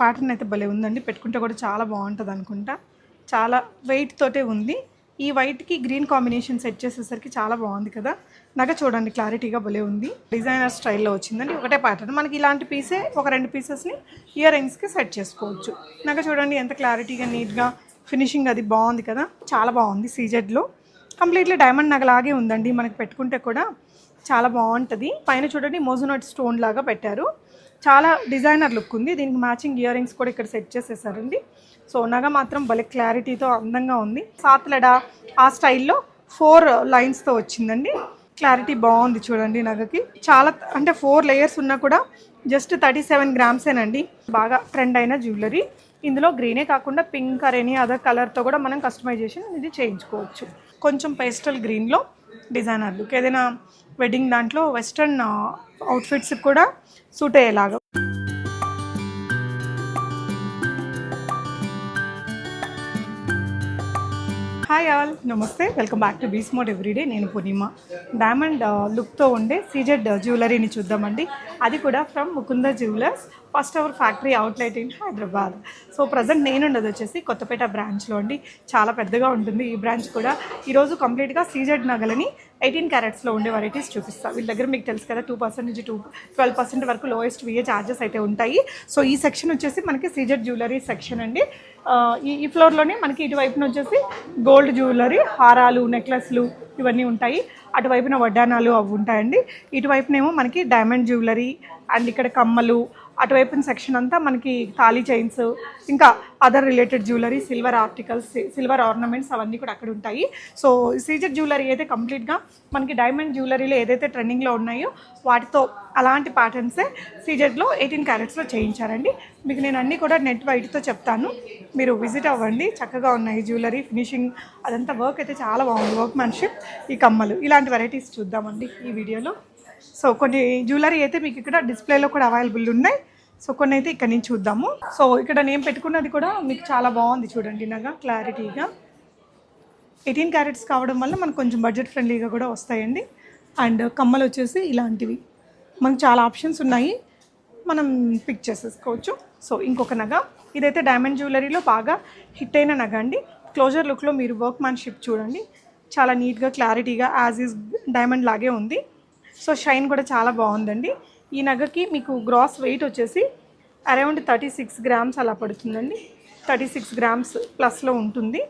Pattern అయితే భలే ఉందండి. పెట్టుకుంటే కూడా చాలా బాగుంటుంది అనుకుంటా. చాలా వెయిట్ తోటే ఉంది. ఈ వైట్కి గ్రీన్ కాంబినేషన్ సెట్ చేసేసరికి చాలా బాగుంది కదా. నగ చూడండి క్లారిటీగా భలే ఉంది. డిజైనర్ స్టైల్లో వచ్చిందండి. ఒకటే ప్యాటర్న్ మనకి ఇలాంటి పీసే ఒక రెండు పీసెస్ని ఇయర్ రింగ్స్కి సెట్ చేసుకోవచ్చు. నాకు చూడండి ఎంత క్లారిటీగా నీట్గా ఫినిషింగ్ అది బాగుంది కదా. చాలా బాగుంది సీజెడ్లో కంప్లీట్లీ డైమండ్ నగలాగే ఉందండి. మనకి పెట్టుకుంటే కూడా చాలా బాగుంటుంది. పైన చూడండి మోజునట్ స్టోన్ లాగా పెట్టారు. చాలా డిజైనర్ లుక్ ఉంది. దీనికి మ్యాచింగ్ ఇయర్ రింగ్స్ కూడా ఇక్కడ సెట్ చేసేసారండి. సో నగ మాత్రం భలే క్లారిటీతో అందంగా ఉంది. సాత్లడ ఆ స్టైల్లో ఫోర్ లైన్స్తో వచ్చిందండి. క్లారిటీ బాగుంది చూడండి నగకి. చాలా అంటే ఫోర్ లేయర్స్ ఉన్నా కూడా జస్ట్ థర్టీ సెవెన్ గ్రామ్సేనండి. బాగా ట్రెండ్ అయిన జ్యువెలరీ. ఇందులో గ్రీనే కాకుండా పింక్ అర్ ఎనీ అదర్ కలర్తో కూడా మనం కస్టమైజేషన్ ఇది చేయించుకోవచ్చు. కొంచెం పేస్టల్ గ్రీన్లో డిజైనర్ లుక్ ఏదైనా వెడ్డింగ్ దాంట్లో వెస్ట్రన్ అవుట్ఫిట్స్ కూడా సూట్ అయ్యేలాగా. హాయ్ ఆల్ నమస్తే. Welcome back to Bees Mode everyday నేను పూర్ణిమ. డైమండ్ లుక్తో ఉండే సీజెడ్ జ్యువెలరీని చూద్దామండి. అది కూడా from Mukunda jewellers first our factory outlet in Hyderabad. So present నేనుండదు వచ్చేసి కొత్తపేట బ్రాంచ్లో అండి. చాలా పెద్దగా ఉంటుంది. ఈ బ్రాంచ్ కూడా ఈరోజు కంప్లీట్గా సీజెడ్ నగలని ఎయిటీన్ క్యారెట్స్లో ఉండే వెరైటీస్ చూపిస్తాను వీళ్ళ దగ్గర మీకు తెలుసు కదా టూ పర్సెంట్ నుంచి టూ ట్వెల్వ్ పర్సెంట్ వరకు లోయెస్ట్ విఏ ఛార్జెస్ అయితే ఉంటాయి. సో ఈ సెక్షన్ వచ్చేసి మనకి సీజెడ్ జ్యువెలరీ సెక్షన్ అండి. ఈ ఈ ఫ్లోర్లోనే మనకి ఇటువైపున వచ్చేసి గోల్డ్ జ్యువెలరీ హారాలు నెక్లెస్లు ఇవన్నీ ఉంటాయి. అటువైపున వడ్డానాలు అవి ఉంటాయండి. ఇటువైపునేమో మనకి డైమండ్ జ్యువెలరీ అండ్ ఇక్కడ కమ్మలు అటువైపున సెక్షన్ అంతా మనకి తాళీ చైన్స్ ఇంకా other related jewellery silver articles silver ornaments అవన్నీ కూడా అక్కడ ఉంటాయి. సో సీజర్ జ్యువెలరీ అయితే కంప్లీట్గా మనకి డైమండ్ జ్యువెలరీలో ఏదైతే ట్రెండింగ్లో ఉన్నాయో వాటితో అలాంటి ప్యాటర్న్సే సీజర్లో ఎయిటీన్ క్యారెట్స్లో చేయించారండి. మీకు నేను అన్నీ కూడా నెట్ వైట్తో చెప్తాను. మీరు విజిట్ అవ్వండి. చక్కగా ఉన్నాయి జ్యువెలరీ ఫినిషింగ్ అదంతా వర్క్ అయితే చాలా బాగుంది. వర్క్ మ్యాన్షిప్ ఈ కమ్మలు ఇలాంటి వెరైటీస్ చూద్దామండి ఈ వీడియోలో సో కొన్ని జ్యువెలరీ అయితే మీకు ఇక్కడ డిస్ప్లేలో కూడా అవైలబుల్ ఉన్నాయి. సో కొన్ని అయితే ఇక్కడ నుంచి చూద్దాము. సో ఇక్కడ నేను పెట్టుకున్నది కూడా మీకు చాలా బాగుంది చూడండి నాగా క్లారిటీగా. ఎయిటీన్ క్యారెట్స్ కావడం వల్ల మనకు కొంచెం బడ్జెట్ ఫ్రెండ్లీగా కూడా వస్తాయండి. అండ్ కమ్మలు వచ్చేసి ఇలాంటివి. మనకు చాలా ఆప్షన్స్ ఉన్నాయి. మనం పిక్ చేసేసుకోవచ్చు. సో ఇంకొక నగ. ఇదైతే డైమండ్ జ్యువెలరీలో బాగా హిట్ అయిన నగ అండి. క్లోజర్ లుక్లో మీరు వర్క్ మ్యాన్షిప్ చూడండి. చాలా నీట్గా క్లారిటీగా యాజ్ ఈజ్ డైమండ్ లాగే ఉంది. సో షైన్ కూడా చాలా బాగుందండి. ఈ నగకి మీకు గ్రాస్ వెయిట్ వచ్చేసి అరౌండ్ థర్టీ సిక్స్ గ్రామ్స్ అలా పడుతుందండి. థర్టీ సిక్స్ గ్రామ్స్ ప్లస్లో ఉంటుంది.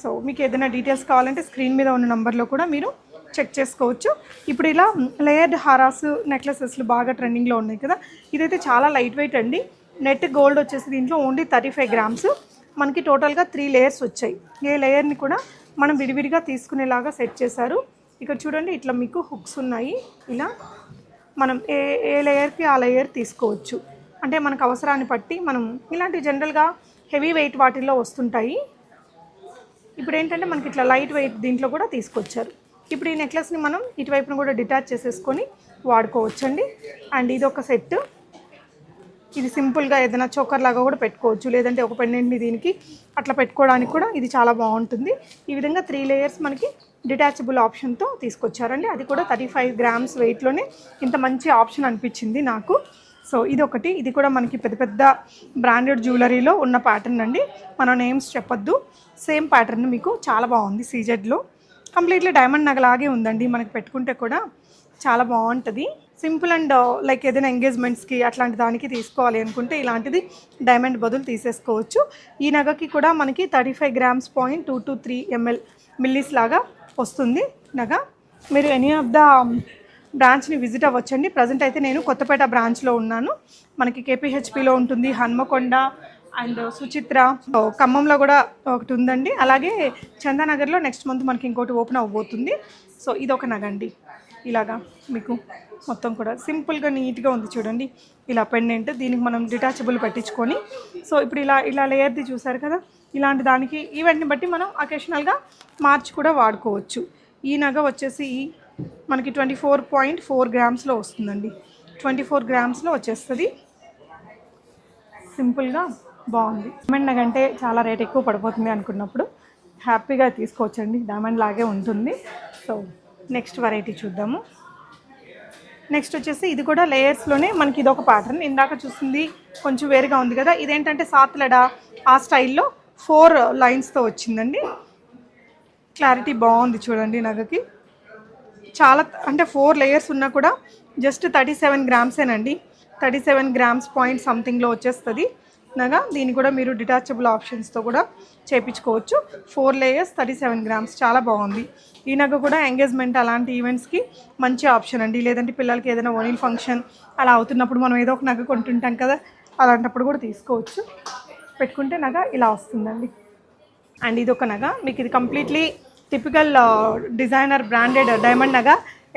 సో మీకు ఏదైనా డీటెయిల్స్ కావాలంటే స్క్రీన్ మీద ఉన్న నెంబర్లో కూడా మీరు చెక్ చేసుకోవచ్చు. ఇప్పుడు ఇలా లేయర్డ్ హారాస్ నెక్లెసెస్లు బాగా ట్రెండింగ్లో ఉన్నాయి కదా ఇదైతే చాలా లైట్ వెయిట్ అండి. నెట్ గోల్డ్ వచ్చేసి దీంట్లో ఓన్లీ థర్టీ ఫైవ్ గ్రామ్స్. మనకి టోటల్గా త్రీ లేయర్స్ వచ్చాయి. ఏ లేయర్ని కూడా మనం విడివిడిగా తీసుకునేలాగా సెట్ చేశారు. ఇక్కడ చూడండి ఇట్లా మీకు హుక్స్ ఉన్నాయి. ఇలా మనం ఏ ఏ లేయర్కి ఆ లేయర్ తీసుకోవచ్చు. అంటే మనకు అవసరాన్ని బట్టి మనం ఇలాంటి జనరల్గా హెవీ వెయిట్ వాటిల్లో వస్తుంటాయి. ఇప్పుడు ఏంటంటే మనకి ఇట్లా లైట్ వెయిట్ దీంట్లో కూడా తీసుకొచ్చారు. ఇప్పుడు ఈ నెక్లెస్ని మనం ఇటువైపున కూడా డిటాచ్ చేసేసుకొని వాడుకోవచ్చండి. అండ్ ఇది ఒక సెట్ ఇది సింపుల్గా ఏదైనా చోకర్ లాగా కూడా పెట్టుకోవచ్చు. లేదంటే ఒక పెండెంట్ని దీనికి అట్లా పెట్టుకోవడానికి కూడా ఇది చాలా బాగుంటుంది. ఈ విధంగా త్రీ లేయర్స్ మనకి డిటాచబుల్ ఆప్షన్తో తీసుకొచ్చారండి. అది కూడా థర్టీ ఫైవ్ గ్రామ్స్ వెయిట్లోనే ఇంత మంచి ఆప్షన్ అనిపించింది నాకు. సో ఇది ఒకటి ఇది కూడా మనకి పెద్ద పెద్ద బ్రాండెడ్ జ్యువెలరీలో ఉన్న ప్యాటర్న్ అండి. మన నేమ్స్ చెప్పొద్దు. సేమ్ ప్యాటర్న్ మీకు. చాలా బాగుంది సీజెడ్లో. కంప్లీట్లీ డైమండ్ నగలాగే ఉందండి. మనకి పెట్టుకుంటే కూడా చాలా బాగుంటుంది. సింపుల్ అండ్ లైక్ ఏదైనా ఎంగేజ్మెంట్స్కి అట్లాంటి దానికి తీసుకోవాలి అనుకుంటే ఇలాంటిది డైమండ్ బదులు తీసేసుకోవచ్చు. ఈ నగకి కూడా మనకి thirty five grams point two to three ML millis లాగా వస్తుంది. నగ మీరు ఎనీ ఆఫ్ ద బ్రాంచ్ని విజిట్ అవ్వచ్చండి. ప్రజెంట్ అయితే నేను కొత్తపేట బ్రాంచ్లో ఉన్నాను. మనకి కేపీహెచ్పిలో ఉంటుంది. హన్మకొండ అండ్ సుచిత్ర. ఖమ్మంలో కూడా ఒకటి ఉందండి. అలాగే చందానగర్లో నెక్స్ట్ మంత్ మనకి ఇంకోటి ఓపెన్ అవ్వబోతుంది. సో ఇది ఒక నగ అండి. ఇలాగా మీకు మొత్తం కూడా సింపుల్గా నీట్గా ఉంది చూడండి. ఇలా పెండెంట్ దీనికి మనం డిటాచబుల్ పెట్టించుకొని. సో ఇప్పుడు ఇలా ఇలా లేయర్ది చూసారు కదా? ఇలాంటి దానికి ఈవెంట్ని బట్టి మనం అకేషనల్గా మార్చి కూడా వాడుకోవచ్చు. ఈ నగ వచ్చేసి మనకి ట్వంటీ ఫోర్ పాయింట్ ఫోర్ గ్రామ్స్లో వస్తుందండి. ట్వంటీ ఫోర్ గ్రామ్స్లో వచ్చేస్తుంది. సింపుల్గా బాగుంది. డైమండ్ నగ అంటే చాలా రేట్ ఎక్కువ పడిపోతుంది అనుకున్నప్పుడు హ్యాపీగా తీసుకోవచ్చండి. డైమండ్ లాగే ఉంటుంది. సో నెక్స్ట్ వెరైటీ చూద్దాము. నెక్స్ట్ వచ్చేసి ఇది కూడా లేయర్స్లోనే మనకి ఇది ఒక ప్యాటర్న్ ఇందాక చూసింది కొంచెం వేరుగా ఉంది కదా. ఇదేంటంటే సాత్లడా ఆ స్టైల్లో ఫోర్ లైన్స్తో వచ్చిందండి. క్లారిటీ బాగుంది చూడండి నగకి. చాలా అంటే ఫోర్ లేయర్స్ ఉన్నా కూడా జస్ట్ థర్టీ సెవెన్ గ్రామ్సేనండి. థర్టీ సెవెన్ గ్రామ్స్ పాయింట్ సంథింగ్లో వచ్చేస్తుంది. నగ దీన్ని కూడా మీరు డిటాచబుల్ ఆప్షన్స్తో కూడా చేపించుకోవచ్చు. Four layers thirty seven grams చాలా బాగుంది. ఈ నగ కూడా ఎంగేజ్మెంట్ అలాంటి ఈవెంట్స్కి మంచి ఆప్షన్ అండి. లేదంటే పిల్లలకి ఏదైనా ఓనిల్ ఫంక్షన్ అలా అవుతున్నప్పుడు మనం ఏదో ఒక నగ కొంటుంటాం కదా అలాంటప్పుడు కూడా తీసుకోవచ్చు. పెట్టుకుంటే నగ ఇలా వస్తుందండి. అండ్ ఇది ఒక నగ. మీకు ఇది completely typical designer branded diamond నగ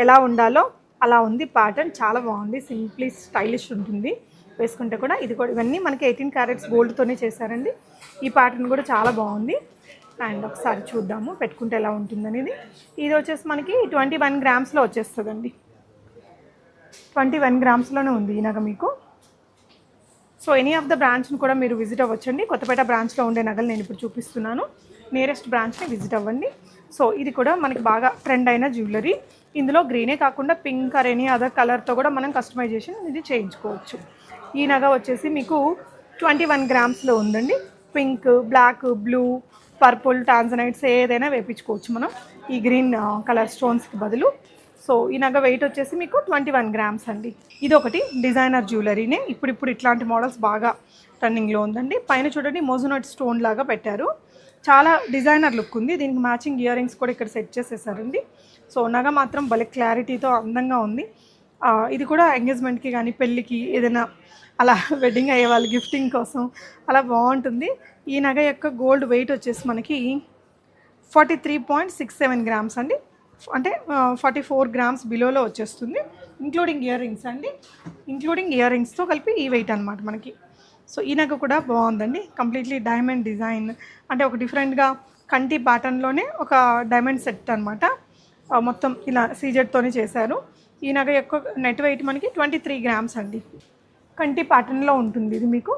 ఎలా ఉండాలో అలా ఉంది. ప్యాటర్న్ చాలా బాగుంది. సింప్లీ స్టైలిష్ ఉంటుంది. వేసుకుంటే కూడా ఇది కూడా ఇవన్నీ మనకి ఎయిటీన్ క్యారెట్స్ గోల్డ్తోనే చేశారండి. ఈ ప్యాటర్న్ కూడా చాలా బాగుంది. అండ్ ఒకసారి చూద్దాము పెట్టుకుంటే ఎలా ఉంటుందనేది. ఇది వచ్చేసి మనకి ట్వంటీ వన్ గ్రామ్స్లో వచ్చేస్తుందండి. ట్వంటీ వన్ గ్రామ్స్లోనే ఉంది ఈ నగ మీకు. సో ఎనీ ఆఫ్ ద బ్రాంచ్ని కూడా మీరు విజిట్ అవ్వచ్చండి. కొత్తపేట బ్రాంచ్లో ఉండే నగలు నేను ఇప్పుడు చూపిస్తున్నాను. నియరెస్ట్ బ్రాంచ్ని విజిట్ అవ్వండి. సో ఇది కూడా మనకి బాగా ట్రెండ్ అయిన జ్యువెలరీ ఇందులో గ్రీనే కాకుండా పింక్ ఆర్ ఎనీ అదర్ కలర్తో కూడా మనం కస్టమైజేషన్ ఇది చేయించుకోవచ్చు. ఈ నగ వచ్చేసి మీకు ట్వంటీ వన్ గ్రామ్స్లో ఉందండి. Pink black blue purple tanzanites ఏదైనా వేపించుకోవచ్చు మనం. ఈ గ్రీన్ కలర్ స్టోన్స్కి బదులు. సో ఈ నగ వెయిట్ వచ్చేసి మీకు ట్వంటీ వన్ గ్రామ్స్ అండి. ఇది ఒకటి డిజైనర్ జ్యువెలరీనే ఇప్పుడు ఇప్పుడు ఇట్లాంటి మోడల్స్ బాగా రన్నింగ్లో ఉందండి. పైన చూడండి మోజోనట్ స్టోన్ లాగా పెట్టారు. చాలా డిజైనర్ లుక్ ఉంది. దీనికి మ్యాచింగ్ ఇయర్ రింగ్స్ కూడా ఇక్కడ సెట్ చేసేసారండి. సో నగ మాత్రం భలే క్లారిటీతో అందంగా ఉంది. ఇది కూడా ఎంగేజ్మెంట్కి కానీ పెళ్ళికి ఏదైనా అలా వెడ్డింగ్ అయ్యే వాళ్ళు గిఫ్టింగ్ కోసం అలా బాగుంటుంది. ఈ నగ యొక్క గోల్డ్ వెయిట్ వచ్చేసి మనకి forty three point six seven grams అండి. అంటే ఫార్టీ ఫోర్ గ్రామ్స్ బిలోలో వచ్చేస్తుంది ఇంక్లూడింగ్ ఇయర్ రింగ్స్ అండి. ఇంక్లూడింగ్ ఇయర్ రింగ్స్తో కలిపి ఈ వెయిట్ అనమాట మనకి. సో ఈ నగ కూడా బాగుందండి. కంప్లీట్లీ డైమండ్ డిజైన్ అంటే ఒక డిఫరెంట్గా కంటి ప్యాటర్న్లోనే ఒక డైమండ్ సెట్ అనమాట మొత్తం ఇలా సీజెడ్తోనే చేశారు. ఈ నగ యొక్క నెట్ వెయిట్ మనకి ట్వంటీ త్రీ గ్రామ్స్ అండి. కంటి ప్యాటర్న్లో ఉంటుంది ఇది మీకు.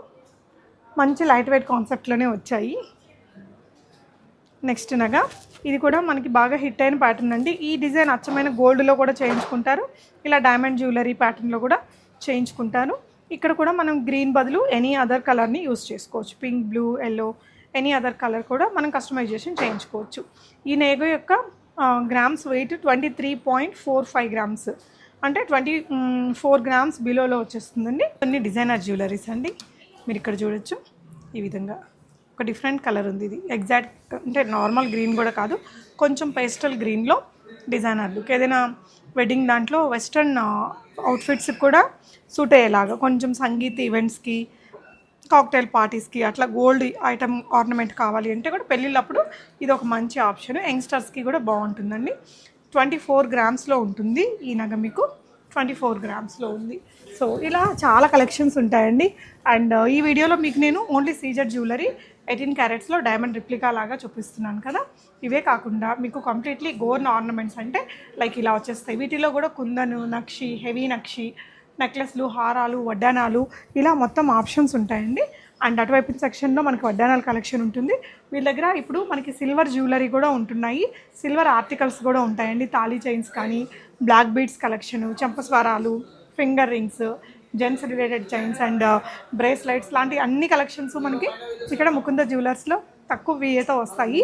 మంచి లైట్ వెయిట్ కాన్సెప్ట్లోనే వచ్చాయి. నెక్స్ట్ నగ. ఇది కూడా మనకి బాగా హిట్ అయిన ప్యాటర్న్ అండి. ఈ డిజైన్ అచ్చమైన గోల్డ్లో కూడా చేయించుకుంటారు. ఇలా డైమండ్ జ్యువెలరీ ప్యాటర్న్లో కూడా చేయించుకుంటారు. ఇక్కడ కూడా మనం గ్రీన్ బదులు ఎనీ అదర్ కలర్ని యూస్ చేసుకోవచ్చు. Pink blue yellow any other colour కూడా మనం కస్టమైజేషన్ చేయించుకోవచ్చు. ఈ నేగో యొక్క grams weight twenty three point four five grams. అంటే ట్వంటీ ఫోర్ గ్రామ్స్ బిలోలో వచ్చేస్తుందండి. కొన్ని డిజైనర్ జ్యువెలరీస్ అండి. మీరు ఇక్కడ చూడొచ్చు ఈ విధంగా. ఒక డిఫరెంట్ కలర్ ఉంది ఇది. ఎగ్జాక్ట్ అంటే నార్మల్ గ్రీన్ కూడా కాదు. కొంచెం పేస్టల్ గ్రీన్లో డిజైనర్ లుక్ ఏదైనా వెడ్డింగ్ దాంట్లో వెస్ట్రన్ అవుట్ఫిట్స్కి కూడా సూట్ అయ్యేలాగా కొంచెం సంగీత్ ఈవెంట్స్కి కాక్టైల్ పార్టీస్కి అట్లా గోల్డ్ ఐటమ్ ఆర్నమెంట్ కావాలి అంటే కూడా పెళ్ళిళ్ళప్పుడు ఇది ఒక మంచి ఆప్షన్ యంగ్స్టర్స్కి కూడా బాగుంటుందండి. ట్వంటీ ఫోర్ గ్రామ్స్లో ఉంటుంది ఈ నగ మీకు. ట్వంటీ ఫోర్ గ్రామ్స్లో ఉంది. సో ఇలా చాలా కలెక్షన్స్ ఉంటాయండి. అండ్ ఈ వీడియోలో మీకు నేను ఓన్లీ సీజర్ జ్యువెలరీ ఎయిటీన్ క్యారెట్స్లో డైమండ్ రిప్లికా లాగా చూపిస్తున్నాను కదా. ఇవే కాకుండా మీకు కంప్లీట్లీ గోర్న్ ఆర్నమెంట్స్ అంటే లైక్ ఇలా వచ్చేస్తాయి. వీటిలో కూడా కుందను నక్షి హెవీ నక్షి నెక్లెస్లు హారాలు వడ్డానాలు ఇలా మొత్తం ఆప్షన్స్ ఉంటాయండి. అండ్ అటువైపు సెక్షన్లో మనకి వడ్డానాల కలెక్షన్ ఉంటుంది. వీళ్ళ దగ్గర ఇప్పుడు మనకి సిల్వర్ జ్యువెలరీ కూడా ఉంటున్నాయి. సిల్వర్ ఆర్టికల్స్ కూడా ఉంటాయండి. తాళీ చైన్స్ కానీ black beads collection చెంపస్వరాలు finger rings gents related chains and uh, bracelets లాంటి అన్ని కలెక్షన్స్ మనకి ఇక్కడ ముకుంద జ్యువెలర్స్లో తక్కువ విఏతో వస్తాయి.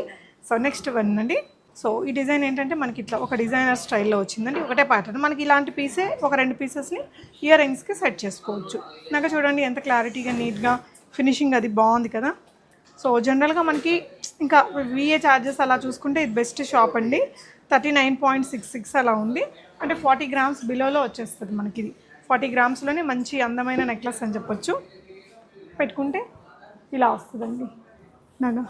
సో నెక్స్ట్ వన్ అండి. సో ఈ డిజైన్ ఏంటంటే మనకి ఇట్లా ఒక డిజైనర్ స్టైల్లో వచ్చిందండి. ఒకటే ప్యాటర్న్ మనకి ఇలాంటి పీసే ఒక రెండు పీసెస్ని ఇయర్ రింగ్స్కి సెట్ చేసుకోవచ్చు. నాకు చూడండి ఎంత క్లారిటీగా నీట్గా ఫినిషింగ్ అది బాగుంది కదా. సో జనరల్గా మనకి ఇంకా విఏ ఛార్జెస్ అలా చూసుకుంటే ఇది బెస్ట్ షాప్ అండి. Thirty nine point six six అలా ఉంది. అంటే ఫార్టీ గ్రామ్స్ బిలోలో వచ్చేస్తుంది మనకి ఇది. ఫార్టీ గ్రామ్స్లోనే మంచి అందమైన నెక్లెస్ అని చెప్పొచ్చు. పెట్టుకుంటే ఇలా వస్తుందండి. నగ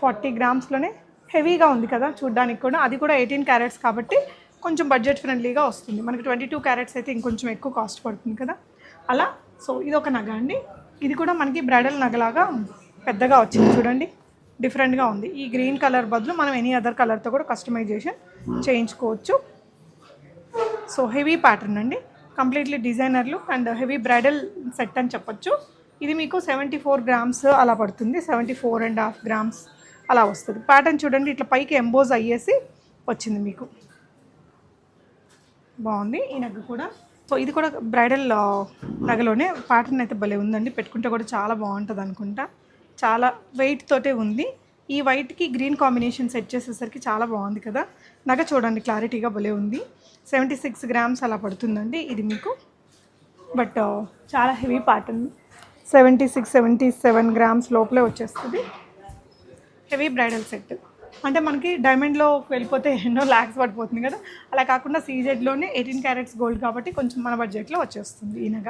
ఫార్టీ గ్రామ్స్లోనే హెవీగా ఉంది కదా చూడ్డానికి కూడా. అది కూడా ఎయిటీన్ క్యారెట్స్ కాబట్టి కొంచెం బడ్జెట్ ఫ్రెండ్లీగా వస్తుంది. మనకి ట్వంటీ టూ క్యారెట్స్ అయితే ఇంకొంచెం ఎక్కువ కాస్ట్ పడుతుంది కదా. అలా సో ఇది ఒక నగ అండి. ఇది కూడా మనకి బ్రైడల్ నగలాగా పెద్దగా వచ్చింది చూడండి. డిఫరెంట్గా ఉంది. ఈ గ్రీన్ కలర్ బదులు మనం ఎనీ అదర్ కలర్తో కూడా కస్టమైజేషన్ చేయించుకోవచ్చు. సో హెవీ ప్యాటర్న్ అండి. కంప్లీట్లీ డిజైనర్లు అండ్ హెవీ బ్రైడల్ సెట్ అని చెప్పొచ్చు. ఇది మీకు సెవెంటీ ఫోర్ గ్రామ్స్ అలా పడుతుంది. Seventy four and half grams అలా వస్తుంది. ప్యాటర్న్ చూడండి ఇట్లా పైకి ఎంబోజ్ అయ్యేసి వచ్చింది మీకు. బాగుంది ఈ నగ్గు కూడా. సో ఇది కూడా బ్రైడల్ నగలోనే ప్యాటర్న్ అయితే భలే ఉందండి. పెట్టుకుంటే కూడా చాలా బాగుంటుంది అనుకుంటా. చాలా వెయిట్ తోటే ఉంది. ఈ వైట్కి గ్రీన్ కాంబినేషన్ సెట్ చేసేసరికి చాలా బాగుంది కదా. నగ చూడండి క్లారిటీగా భలే ఉంది. సెవెంటీ సిక్స్ గ్రామ్స్ అలా పడుతుందండి. ఇది మీకు. బట్ uh, చాలా heavy pattern seventy six seventy seven grams లోపలే వచ్చేస్తుంది. Heavy bridal set. అంటే మనకి డైమండ్లో వెళ్ళిపోతే ఎన్నో ల్యాక్స్ పడిపోతుంది కదా. అలా కాకుండా సీజెడ్లోనే ఎయిటీన్ క్యారెట్స్ గోల్డ్ కాబట్టి కొంచెం మన బడ్జెట్లో వచ్చేస్తుంది ఈ నగ.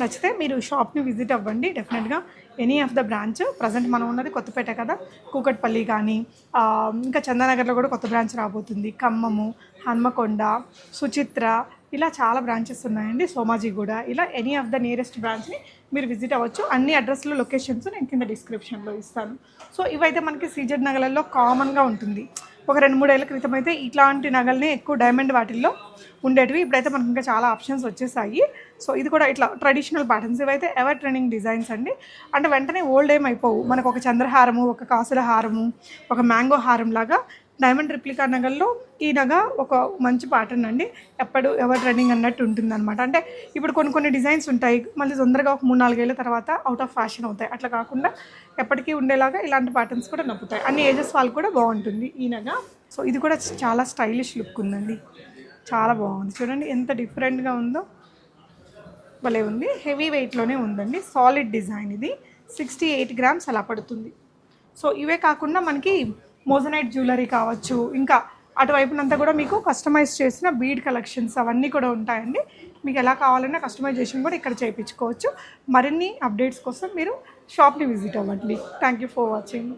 నచ్చితే మీరు షాప్ని విజిట్ అవ్వండి. డెఫినెట్గా any of the branch present మనం ఉన్నది కొత్తపేట కదా. కూకట్పల్లి కానీ ఇంకా చందానగర్లో కూడా కొత్త బ్రాంచ్ రాబోతుంది. ఖమ్మము హన్మకొండ సుచిత్ర ఇలా చాలా బ్రాంచెస్ ఉన్నాయండి సోమాజిగూడ ఇలా ఎనీ ఆఫ్ ద నియరెస్ట్ బ్రాంచ్ని మీరు విజిట్ అవ్వచ్చు. అన్ని అడ్రస్లు లొకేషన్స్ నేను కింద డిస్క్రిప్షన్లో ఇస్తాను. సో ఇవైతే మనకి సీజెడ్ నగలల్లో కామన్గా ఉంటుంది. ఒక రెండు మూడేళ్ళ క్రితం అయితే ఇట్లాంటి నగల్ని ఎక్కువ డైమండ్ వాటిల్లో ఉండేటివి. ఇప్పుడైతే మనకి ఇంకా చాలా ఆప్షన్స్ వచ్చేసాయి. సో ఇది కూడా ఇట్లా ట్రెడిషనల్ ప్యాటర్న్స్ ఇవైతే ఎవర్ ట్రెండింగ్ డిజైన్స్ అండి. అంటే వెంటనే ఓల్డ్ ఏం అయిపోవు. మనకు ఒక చంద్రహారము ఒక కాసుల హారము ఒక మ్యాంగో హారం లాగా డైమండ్ రిప్లికా నగల్లో ఈ నగ ఒక మంచి ప్యాటర్న్ అండి. ఎప్పుడు ఎవర్ ట్రెండింగ్ అన్నట్టు ఉంటుంది అనమాట అంటే ఇప్పుడు కొన్ని కొన్ని డిజైన్స్ ఉంటాయి. మళ్ళీ తొందరగా ఒక మూడు నాలుగేళ్ళ తర్వాత అవుట్ ఆఫ్ ఫ్యాషన్ అవుతాయి. అట్లా కాకుండా ఎప్పటికీ ఉండేలాగా ఇలాంటి ప్యాటర్న్స్ కూడా నప్పుతాయి అన్ని ఏజెస్ వాళ్ళు కూడా బాగుంటుంది ఈ నగ. సో ఇది కూడా చాలా స్టైలిష్ లుక్ ఉందండి. చాలా బాగుంది. చూడండి ఎంత డిఫరెంట్గా ఉందో. భలే ఉంది. హెవీ వెయిట్లోనే ఉందండి. సాలిడ్ డిజైన్ ఇది. సిక్స్టీ ఎయిట్ గ్రామ్స్ అలా పడుతుంది. సో ఇవే కాకుండా మనకి మోజనైట్ జ్యువెలరీ కావచ్చు ఇంకా అటువైపునంతా కూడా మీకు కస్టమైజ్ చేసిన బీడ్ కలెక్షన్స్ అవన్నీ కూడా ఉంటాయండి. మీకు ఎలా కావాలన్నా కస్టమైజేషన్ కూడా ఇక్కడ చేయించుకోవచ్చు. మరిన్ని అప్డేట్స్ కోసం మీరు షాప్ని విజిట్ అవ్వండి. Thank you for watching